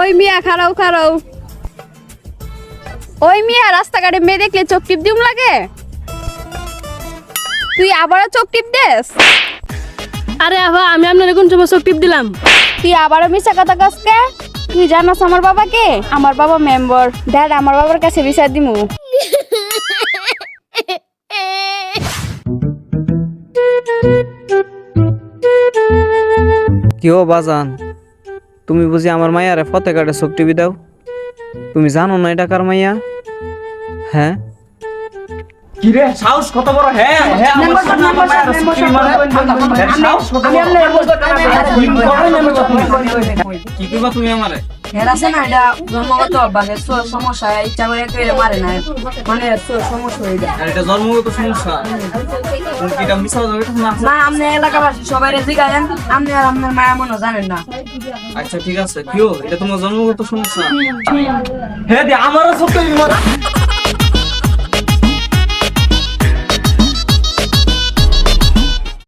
ওই মিয়া খারাও খারাও। ওই মিয়া রাস্তাঘাটে মেয়ে দেখলে চোখ টিপ দিম লাগে? তুই আবারও চোখ টিপ দেস? আরে আভা আমি আপনার কোন সময় চোখ টিপ দিলাম? তুই আবারও মিশা কথা কাজকে তুই জানাস আমার বাবাকে? আমার বাবা মেম্বার ড্যাড আমার বাবার কাছে বিচার দিমু। কি ও বাজান? তুমি বুঝি আমার মায়ারে ফতে কাটে শক্তি টিভি দাও? তুমি জানো না এটা কার মাইয়া? হ্যাঁ? কিরে সাহস কত বড় হ্যাঁ হ্যাঁ হ্যাঁ, কি করবা তুমি আমারে এর না এটা জন্মগত মানে সমস্যা ইচ্ছা করে কেউ মারে না মানে সমস্যা হয়ে যায় এটা জন্মগত সমস্যা তুমি কি এটা না না আপনি এলাকাবাসী সবাই জিগায়েন আপনি আর আপনার মায়া মনে জানেন না আচ্ছা ঠিক আছে কিও এটা তোমার জন্মগত সমস্যা হ্যাঁ দি আমারও সত্য